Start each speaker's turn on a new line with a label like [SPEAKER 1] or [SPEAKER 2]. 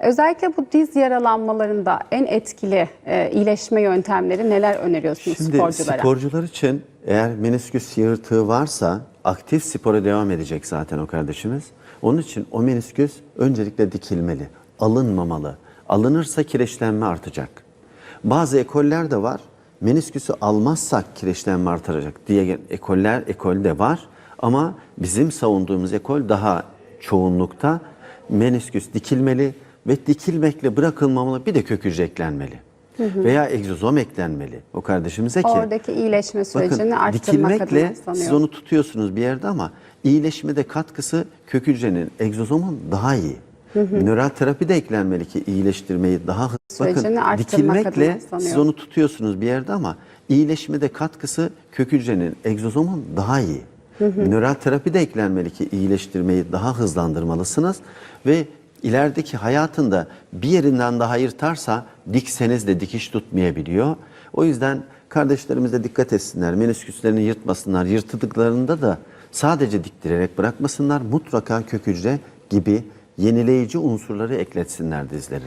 [SPEAKER 1] Özellikle bu diz yaralanmalarında en etkili e, iyileşme yöntemleri neler öneriyorsunuz
[SPEAKER 2] Şimdi
[SPEAKER 1] sporculara?
[SPEAKER 2] sporcular için eğer menisküs yırtığı varsa aktif spora devam edecek zaten o kardeşimiz. Onun için o menisküs öncelikle dikilmeli, alınmamalı. Alınırsa kireçlenme artacak. Bazı ekoller de var. Menisküsü almazsak kireçlenme artacak diye ekoller ekolde var. Ama bizim savunduğumuz ekol daha çoğunlukta menisküs dikilmeli ve dikilmekle bırakılmamalı bir de kök hücre eklenmeli. Veya egzozom eklenmeli o kardeşimize ki.
[SPEAKER 1] Oradaki iyileşme sürecini
[SPEAKER 2] Bakın
[SPEAKER 1] arttırmak adına
[SPEAKER 2] dikilmekle siz onu tutuyorsunuz bir yerde ama iyileşmede katkısı kök hücrenin, egzozomun daha iyi. Nöral terapi de eklenmeli ki iyileştirmeyi daha hızlı.
[SPEAKER 1] Sürecini
[SPEAKER 2] Bakın dikilmekle siz onu tutuyorsunuz bir yerde ama iyileşmede katkısı kök hücrenin, egzozomun daha iyi. Nöral terapi de eklenmeli ki iyileştirmeyi daha hızlandırmalısınız ve ilerideki hayatında bir yerinden daha yırtarsa dikseniz de dikiş tutmayabiliyor. O yüzden kardeşlerimiz de dikkat etsinler. Menisküslerini yırtmasınlar. Yırtıldıklarında da sadece diktirerek bırakmasınlar. Mutlaka kök hücre gibi yenileyici unsurları ekletsinler dizlerine.